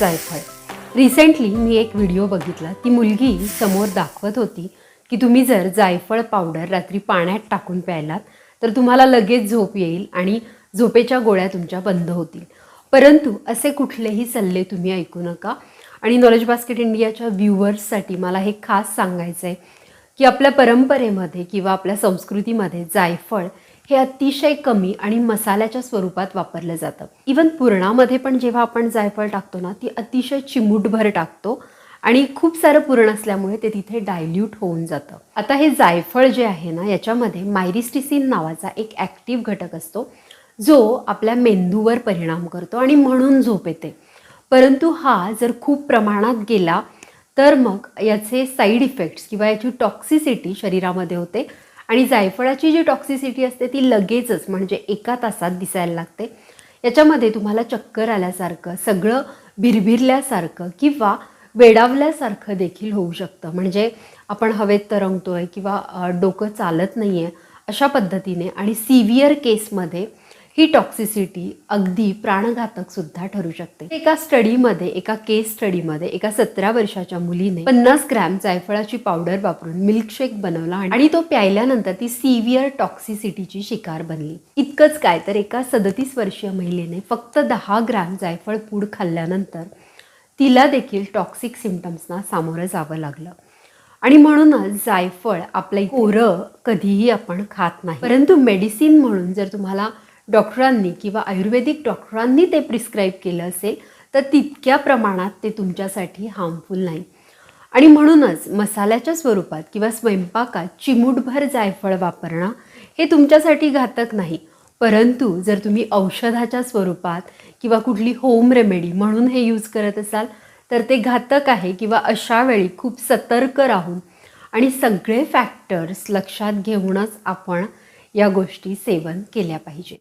जायफळ रिसेंटली मी एक व्हिडिओ बघितला. ती मुलगी समोर दाखवत होती की तुम्ही जर जायफळ पावडर रात्री पाण्यात टाकून प्यायलात तर तुम्हाला लगेच झोप येईल आणि झोपेच्या गोळ्या तुमच्या बंद होतील. परंतु असे कुठलेही सल्ले तुम्ही ऐकू नका. आणि नॉलेज बास्केट इंडियाच्या व्ह्युअर्ससाठी मला हे खास सांगायचं आहे की आपल्या परंपरेमध्ये किंवा आपल्या संस्कृतीमध्ये जायफळ हे अतिशय कमी आणि मसाल्याच्या स्वरूपात वापरलं जातं. इवन पुरणामध्ये पण जेव्हा आपण जायफळ टाकतो ना ती अतिशय चिमूटभर टाकतो आणि खूप सारं पुरण असल्यामुळे ते तिथे डायल्यूट होऊन जातं. आता हे जायफळ जे आहे ना याच्यामध्ये मायरिस्टिसिन नावाचा एक ॲक्टिव्ह घटक असतो जो आपल्या मेंदूवर परिणाम करतो आणि म्हणून झोप येते. परंतु हा जर खूप प्रमाणात गेला तर मग याचे साईड इफेक्ट्स किंवा याची टॉक्सिसिटी शरीरामध्ये होते. आणि जायफळाची जी टॉक्सिसिटी असते ती लगेचच म्हणजे एका तासात दिसायला लागते. याच्यामध्ये तुम्हाला चक्कर आल्यासारखं सगळं भिरभिरल्यासारखं किंवा वेडावल्यासारखं देखील होऊ शकतं. म्हणजे आपण हवेत तरंगतोय किंवा डोकं चालत नाही आहे अशा पद्धतीने आणि सिव्हिअर केसमध्ये ही टॉक्सिसिटी अगदी प्राणघातक सुद्धा ठरू शकते. एका स्टडीमध्ये एका केस स्टडीमध्ये एका सतरा वर्षाच्या मुलीने पन्नास ग्रॅम जायफळाची पावडर वापरून मिल्कशेक बनवला आणि तो प्यायल्यानंतर ती सिव्हिअर टॉक्सिसिटीची शिकार बनली. इतकंच काय तर एका सदतीस वर्षीय महिलेने फक्त दहा ग्रॅम जायफळ पूड खाल्ल्यानंतर तिला देखील टॉक्सिक सिमटम्सना सामोरं जावं लागलं. आणि म्हणूनच जायफळ आपलं कोरं कधीही आपण खात नाही. परंतु मेडिसिन म्हणून जर तुम्हाला डॉक्टरांनी किंवा आयुर्वेदिक डॉक्टरांनी ते प्रिस्क्राईब केलं असेल तर तितक्या प्रमाणात ते तुमच्यासाठी हार्मफुल नाही. आणि म्हणूनच मसाल्याच्या स्वरूपात किंवा स्वयंपाकात चिमूटभर जायफळ वापरणं हे तुमच्यासाठी घातक नाही. परंतु जर तुम्ही औषधाच्या स्वरूपात किंवा कुठली होम रेमेडी म्हणून हे यूज करत असाल तर ते घातक आहे किंवा अशा वेळी खूप सतर्क राहून आणि सगळे फॅक्टर्स लक्षात घेऊनच आपण या गोष्टी सेवन केल्या पाहिजे.